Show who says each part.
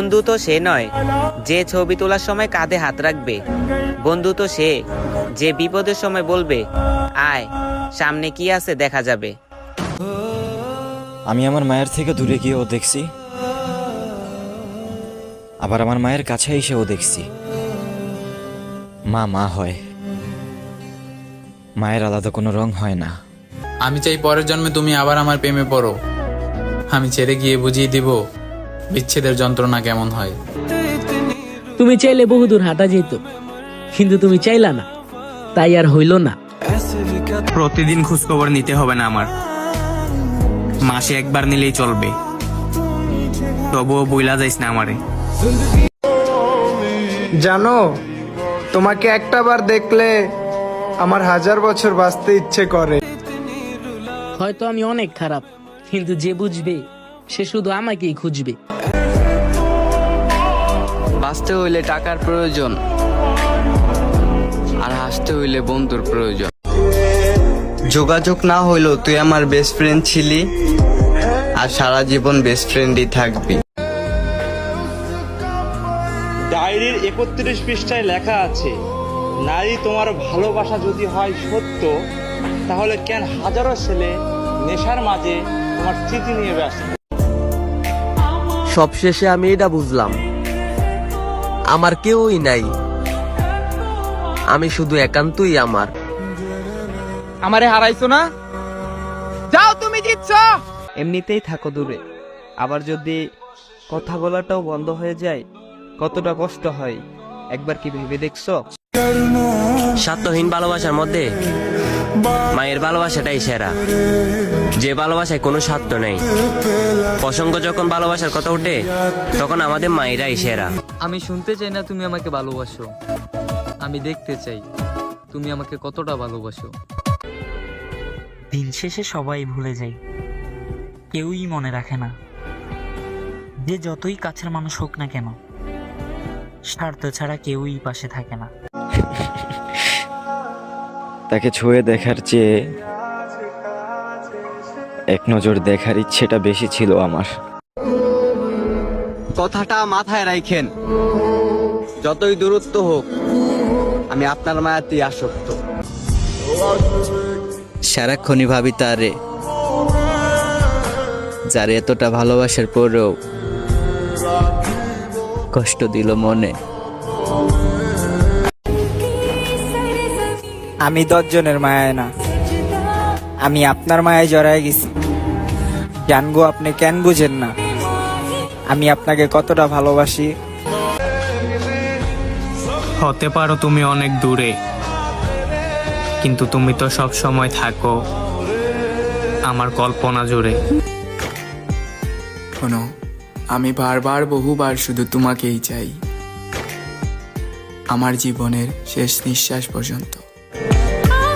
Speaker 1: বন্ধু তো সে নয় যে ছবি তোলার সময় কাঁধে হাত রাখবে। বন্ধু তো সে যে বিপদের সময় বলবে আয় সামনে কি আছে দেখা যাবে।
Speaker 2: আমি আমার মায়ের থেকে দূরে গিয়েও দেখছি। আবার আমার মায়ের কাছে এসেও দেখছি। মা মা হয়। মায়ের আলাদা কোনো রং হয় না।
Speaker 3: আমি চাই পরের জন্মে তুমি আবার আমার প্রেমে পড়ো। আমি ছেড়ে গিয়ে বুঝিয়ে দিব বিচ্ছেদের যন্ত্রণা কেমন হয়?
Speaker 4: তুমি চাইলে বহুদূর হাঁটা যেত কিন্তু তুমি চাইলা না তাই আর হইল না।
Speaker 5: প্রতিদিন খোঁজখবর নিতে হবে না আমার। মাসে একবার নিলেই চলবে। তবুও বইলা যাইস না আমারে।
Speaker 6: জানো তোমাকে একটা বার দেখলে আমার হাজার বছর বাঁচতে ইচ্ছে করে।
Speaker 4: হয়তো আমি অনেক খারাপ কিন্তু যে বুঝবে সে শুধু আমাকেই খুঁজবে।
Speaker 7: বাঁচতে হইলে টাকার প্রয়োজন আর হাসতে হইলে বন্ধুর প্রয়োজন। যোগাযোগ না হইলেও তুই আমার বেস্ট ফ্রেন্ড ছিলি আর সারা জীবন বেস্ট ফ্রেন্ডই থাকবি।
Speaker 8: ডায়েরির একত্রিশ পৃষ্ঠায় লেখা আছে নারী তোমার ভালোবাসা যদি হয় সত্য তাহলে কেন হাজারো ছেলে নেশার মাঝে তোমার স্মৃতি নিয়ে ব্যস্ত?
Speaker 9: সবশেষে আমি এটা বুঝলাম। আমার কেউই নাই। আমি শুধু একান্তই আমার।
Speaker 5: আমারে হারাইছো না? যাও তুমি জিতছ!
Speaker 10: এমনিতেই থাকো দূরে। আবার যদি কথা বলাটাও বন্ধ হয়ে যায় কতটা কষ্ট হয়? একবার কি ভেবে দেখছ?
Speaker 9: স্বার্থহীন ভালোবাসার মধ্যে মায়ের ভালোবাসাটাই সেরা। যে ভালোবাসায় কোনো স্বার্থ নেই। প্রসঙ্গ যখন ভালোবাসার কথা ওঠে তখন আমাদের মায়েরাই সেরা।
Speaker 7: আমি শুনতে চাই না তুমি আমাকে ভালোবাসো। আমি দেখতে চাই তুমি আমাকে কতটা ভালোবাসো।
Speaker 11: দিন শেষে সবাই ভুলে যায়। কেউই মনে রাখে না। যে যতই কাছের মানুষ হোক না কেন স্বার্থ ছাড়া কেউই পাশে থাকে না।
Speaker 2: তাকে ছুঁয়ে দেখার চেয়ে এক নজর দেখার ইচ্ছেটা বেশি ছিল আমার।
Speaker 7: কথাটা মাথায় রাখেন যতই দূরত্ব হোক আমি আপনার মায়াতেই আসক্ত। সারাক্ষণই ভাবি তারে যার এতটা ভালোবাসার পরেও কষ্ট দিল মনে।
Speaker 5: আমি দশজনের মায়ায় না। আমি আপনার মায়ায় জড়ায় গেছি। জানগো আপনি কেন বুঝেন না। আমি আপনাকে কতটা ভালোবাসি। হতে পারো তুমি অনেক দূরে কিন্তু তুমি তো সব সময় থাকো আমার কল্পনা জুড়ে।
Speaker 3: শোনো আমি বারবার বহুবার শুধু তোমাকেই চাই। আমার জীবনের শেষ নিঃশ্বাস পর্যন্ত।